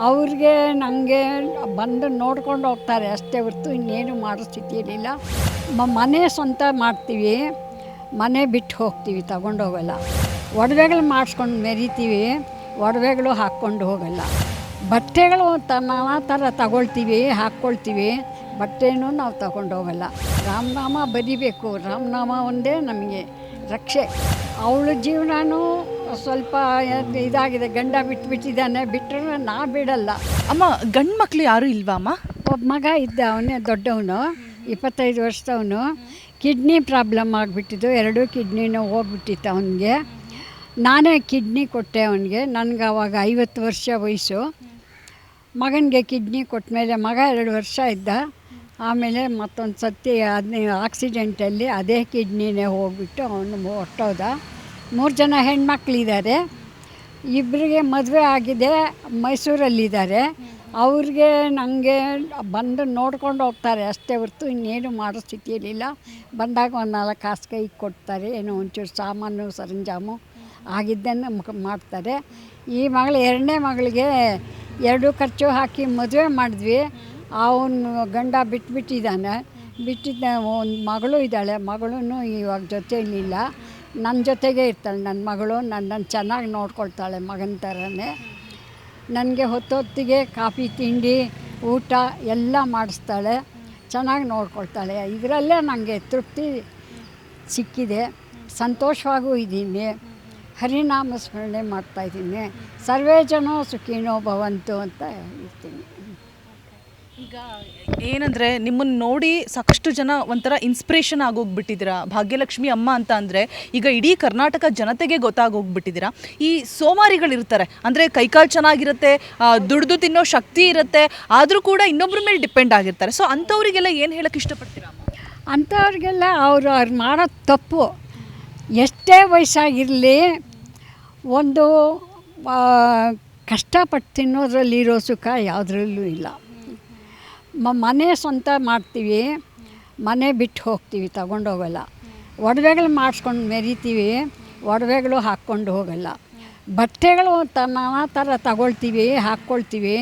ಅವ್ರಿಗೆ ನನಗೆ ಬಂದು ನೋಡ್ಕೊಂಡು ಹೋಗ್ತಾರೆ. ಅಷ್ಟೇ ಹೊರ್ತು ಇನ್ನೇನು ಮಾಡೋ ಸ್ಥಿತಿಯಲ್ಲಿಲ್ಲ ಮ- ಮನೆ ಸ್ವಂತ ಮಾಡ್ತೀವಿ. ಮನೆ ಬಿಟ್ಟು ಹೋಗ್ತೀವಿ, ತಗೊಂಡು ಹೋಗಲ್ಲ. ಒಡವೆಗಳು ಮಾಡಿಸ್ಕೊಂಡು ಮೆರಿತೀವಿ. ಒಡವೆಗಳು ಹಾಕ್ಕೊಂಡು ಹೋಗಲ್ಲ. ಬಟ್ಟೆಗಳು ನಾನಾ ಥರ ತಗೊಳ್ತೀವಿ, ಹಾಕ್ಕೊಳ್ತೀವಿ. ಬಟ್ಟೆನೂ ನಾವು ತಗೊಂಡು ಹೋಗಲ್ಲ. ರಾಮನಾಮ ಬರಿಬೇಕು. ರಾಮನಾಮ ಒಂದೇ ನಮಗೆ ರಕ್ಷೆ. ಅವಳ ಜೀವನನೂ ಸ್ವಲ್ಪ ಇದಾಗಿದೆ ಗಂಡ ಬಿಟ್ಬಿಟ್ಟಿದ್ದಾನೆ ಬಿಟ್ಟರೆ ನಾ ಬಿಡಲ್ಲ. ಅಮ್ಮ ಗಂಡು ಮಕ್ಕಳು ಯಾರು ಇಲ್ವಾ ಅಮ್ಮ? ಒಬ್ಬ ಮಗ ಇದ್ದ ಅವನೇ ದೊಡ್ಡವನು ಇಪ್ಪತ್ತೈದು ವರ್ಷದವನು. ಕಿಡ್ನಿ ಪ್ರಾಬ್ಲಮ್ ಆಗಿಬಿಟ್ಟಿದ್ದು ಎರಡೂ ಕಿಡ್ನಿನೂ ಹೋಗ್ಬಿಟ್ಟಿತ್ತು ಅವನಿಗೆ. ನಾನೇ ಕಿಡ್ನಿ ಕೊಟ್ಟೆ ಅವನಿಗೆ ನನಗೆ ಅವಾಗ ಐವತ್ತು ವರ್ಷ ವಯಸ್ಸು. ಮಗನಿಗೆ ಕಿಡ್ನಿ ಕೊಟ್ಟಮೇಲೆ ಮಗ ಎರಡು ವರ್ಷ ಇದ್ದ. ಆಮೇಲೆ ಮತ್ತೊಂದು ಸತಿ ಅದನ್ನೇ ಆಕ್ಸಿಡೆಂಟಲ್ಲಿ ಅದೇ ಕಿಡ್ನಿನೇ ಹೋಗ್ಬಿಟ್ಟು ಅವನು ಹೊಟ್ಟೋದ ಮೂರು ಜನ ಹೆಣ್ಮಕ್ಳಿದ್ದಾರೆ. ಇಬ್ಬರಿಗೆ ಮದುವೆ ಆಗಿದೆ, ಮೈಸೂರಲ್ಲಿದ್ದಾರೆ. ಅವ್ರಿಗೆ ನನಗೆ ಬಂದು ನೋಡ್ಕೊಂಡು ಹೋಗ್ತಾರೆ. ಅಷ್ಟೇ ಹೊರ್ತು ಇನ್ನೇನು ಮಾಡೋ ಸ್ಥಿತಿಯಲ್ಲಿಲ್ಲ. ಬಂದಾಗ ಒಂದು ನಾಲ್ಕು ಕಾಸು ಕೈ ಕೊಡ್ತಾರೆ. ಏನೋ ಒಂಚೂರು ಸಾಮಾನು, ಸರಂಜಾಮು ಆಗಿದ್ದನ್ನು ಮಾಡ್ತಾರೆ. ಈ ಮಗಳು, ಎರಡನೇ ಮಗಳಿಗೆ ಎರಡು ಖರ್ಚು ಹಾಕಿ ಮದುವೆ ಮಾಡಿದ್ವಿ. ಅವನು ಗಂಡ ಬಿಟ್ಬಿಟ್ಟಿದ್ದಾನೆ. ಬಿಟ್ಟಿದ್ದ, ಒಂದು ಮಗಳು ಇದ್ದಾಳೆ. ಮಗಳೂ ಇವಾಗ ಜೊತೆಯಲ್ಲಿಲ್ಲ. ನನ್ನ ಜೊತೆಗೆ ಇರ್ತಾಳೆ, ನನ್ನ ಮಗಳು ನನ್ನನ್ನು ಚೆನ್ನಾಗಿ ನೋಡ್ಕೊಳ್ತಾಳೆ ಮಗನ ಥರನೇ. ನನಗೆ ಹೊತ್ತೊತ್ತಿಗೆ ಕಾಫಿ, ತಿಂಡಿ, ಊಟ ಎಲ್ಲ ಮಾಡಿಸ್ತಾಳೆ, ಚೆನ್ನಾಗಿ ನೋಡ್ಕೊಳ್ತಾಳೆ. ಇದರಲ್ಲೇ ನನಗೆ ತೃಪ್ತಿ ಸಿಕ್ಕಿದೆ. ಸಂತೋಷವಾಗೂ ಇದ್ದೀನಿ. ಹರಿನಾಮ ಸ್ಮರಣೆ ಮಾಡ್ತಾಯಿದ್ದೀನಿ ಸರ್ವೇ ಜನೋ ಸುಖಿನೋ ಭವಂತು ಅಂತ ಇರ್ತೀನಿ ಈಗ ಏನಂದ್ರೆ ನಿಮ್ಮನ್ನ ನೋಡಿ ಸಾಕಷ್ಟು ಜನ ಒಂಥರ ಇನ್ಸ್ಪಿರೇಷನ್ ಆಗೋಗ್ಬಿಟ್ಟಿದ್ದೀರಾ? ಭಾಗ್ಯಲಕ್ಷ್ಮಿ ಅಮ್ಮ ಅಂತ ಅಂದರೆ ಈಗ ಇಡೀ ಕರ್ನಾಟಕ ಜನತೆಗೆ ಗೊತ್ತಾಗೋಗ್ಬಿಟ್ಟಿದ್ದೀರಾ? ಈ ಸೋಮಾರಿಗಳಿರ್ತಾರೆ, ಅಂದರೆ ಕೈಕಾಲು ಚೆನ್ನಾಗಿರುತ್ತೆ ದುಡ್ದು ತಿನ್ನೋ ಶಕ್ತಿ ಇರುತ್ತೆ, ಆದರೂ ಕೂಡ ಇನ್ನೊಬ್ಬರ ಮೇಲೆ ಡಿಪೆಂಡ್ ಆಗಿರ್ತಾರೆ. ಸೊ ಅಂಥವರಿಗೆಲ್ಲ ಏನು ಹೇಳಕ್ಕೆ ಇಷ್ಟಪಡ್ತೀರಾ? ಅಂಥವ್ರಿಗೆಲ್ಲ ಅವರು ಅವ್ರು ಮಾಡೋ ತಪ್ಪು. ಎಷ್ಟೇ ವಯಸ್ಸಾಗಿರಲಿ, ಒಂದು ಕಷ್ಟಪಟ್ಟು ತಿನ್ನೋದ್ರಲ್ಲಿರೋ ಸುಖ ಯಾವುದ್ರಲ್ಲೂ ಇಲ್ಲ. ಮ ಮನೆ ಸ್ವಂತ ಮಾಡ್ತೀವಿ. ಮನೆ ಬಿಟ್ಟು ಹೋಗ್ತೀವಿ ತಗೊಂಡು ಹೋಗಲ್ಲ ಒಡವೆಗಳು ಮಾಡಿಸ್ಕೊಂಡು ಮೆರಿತೀವಿ. ಒಡವೆಗಳು ಹಾಕ್ಕೊಂಡು ಹೋಗಲ್ಲ. ಬಟ್ಟೆಗಳು ತ ನಾನಾ ಥರ ತಗೊಳ್ತೀವಿ, ಹಾಕ್ಕೊಳ್ತೀವಿ.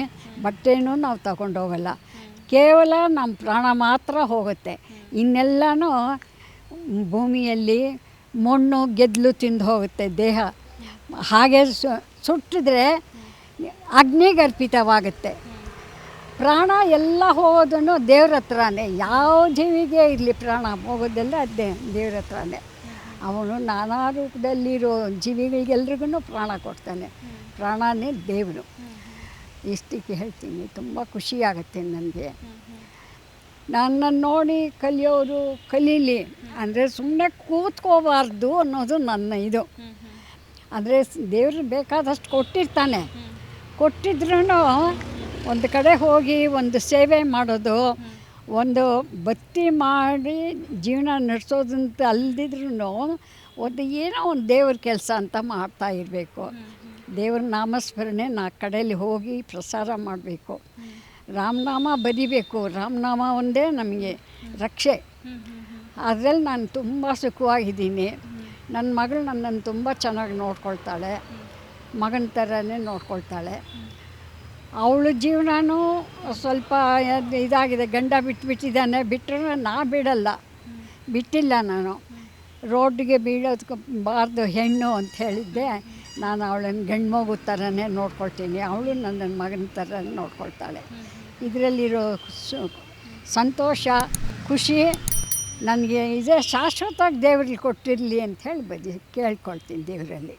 ಬಟ್ಟೆನೂ ನಾವು ತಗೊಂಡು ಹೋಗಲ್ಲ ಕೇವಲ ನಮ್ಮ ಪ್ರಾಣ ಮಾತ್ರ ಹೋಗುತ್ತೆ. ಇನ್ನೆಲ್ಲನೂ ಭೂಮಿಯಲ್ಲಿ ಮಣ್ಣು, ಗೆದ್ದಲು ತಿಂದು ಹೋಗುತ್ತೆ ದೇಹ. ಹಾಗೆ ಸುಟ್ಟಿದ್ರೆ ಅಗ್ನಿಗರ್ಪಿತವಾಗುತ್ತೆ. ಪ್ರಾಣ ಎಲ್ಲ ಹೋಗೋದನ್ನು ದೇವ್ರ ಹತ್ರನೇ. ಯಾವ ಜೀವಿಗೆ ಇರಲಿ ಪ್ರಾಣ ಹೋಗೋದೆಲ್ಲ ಅದೇ, ದೇವ್ರ ಹತ್ರನೇ. ಅವನು ನಾನಾ ರೂಪದಲ್ಲಿರೋ ಜೀವಿಗಳಿಗೆಲ್ರಿಗೂ ಪ್ರಾಣ ಕೊಡ್ತಾನೆ. ಪ್ರಾಣನೇ ದೇವರು. ಇಷ್ಟಕ್ಕೆ ಹೇಳ್ತೀನಿ. ತುಂಬ ಖುಷಿಯಾಗುತ್ತೆ ನನಗೆ. ನನ್ನನ್ನು ನೋಡಿ ಕಲಿಯೋರು ಕಲೀಲಿ ಅಂದರೆ ಸುಮ್ಮನೆ ಕೂತ್ಕೋಬಾರ್ದು ಅನ್ನೋದು ನನ್ನ ಇದು. ಅಂದರೆ ದೇವ್ರಿಗೆ ಬೇಕಾದಷ್ಟು ಕೊಟ್ಟಿರ್ತಾನೆ. ಕೊಟ್ಟಿದ್ರೂ ಒಂದು ಕಡೆ ಹೋಗಿ ಒಂದು ಸೇವೆ ಮಾಡೋದು, ಒಂದು ಬತ್ತಿ ಮಾಡಿ ಜೀವನ ನಡೆಸೋದಂತ ಅಲ್ದಿದ್ರೂ ಒಂದು ಏನೋ ಒಂದು ದೇವ್ರ ಕೆಲಸ ಅಂತ ಮಾಡ್ತಾ ಇರಬೇಕು. ದೇವ್ರ ನಾಮಸ್ಮರಣೆ ನಾಲ್ಕು ಕಡೆಯಲ್ಲಿ ಹೋಗಿ ಪ್ರಸಾರ ಮಾಡಬೇಕು. ರಾಮನಾಮ ಬರಿಬೇಕು. ರಾಮನಾಮ ಒಂದೇ ನಮಗೆ ರಕ್ಷೆ. ಅದರಲ್ಲಿ ನಾನು ತುಂಬ ಸುಖವಾಗಿದ್ದೀನಿ. ನನ್ನ ಮಗಳು ನನ್ನನ್ನು ತುಂಬ ಚೆನ್ನಾಗಿ ನೋಡ್ಕೊಳ್ತಾಳೆ. ಮಗನ ಥರನೇ ನೋಡ್ಕೊಳ್ತಾಳೆ. ಅವಳ ಜೀವನವೂ ಸ್ವಲ್ಪ ಇದಾಗಿದೆ, ಗಂಡ ಬಿಟ್ಬಿಟ್ಟಿದ್ದಾನೆ ಬಿಟ್ಟರೆ ನಾ ಬಿಡಲ್ಲ. ಬಿಟ್ಟಿಲ್ಲ ನಾನು. ರೋಡ್ಗೆ ಬೀಳೋದಕ್ಕೆ ಬಾರ್ದು ಹೆಣ್ಣು ಅಂತ ಹೇಳಿದ್ದೆ. ನಾನು ಅವಳನ್ನು ಗಂಡು ಮಗು ಥರನೇ ನೋಡ್ಕೊಳ್ತೀನಿ. ಅವಳು ನನ್ನ ಮಗನ ಥರ ನೋಡ್ಕೊಳ್ತಾಳೆ. ಇದರಲ್ಲಿರೋ ಸಂತೋಷ, ಖುಷಿ ನನಗೆ ಇದೇ. ಶಾಶ್ವತವಾಗಿ ದೇವ್ರಿಗೆ ಕೊಟ್ಟಿರಲಿ ಅಂತ ಹೇಳಿ ಬದಿ, ಕೇಳ್ಕೊಳ್ತೀನಿ ದೇವರಲ್ಲಿ.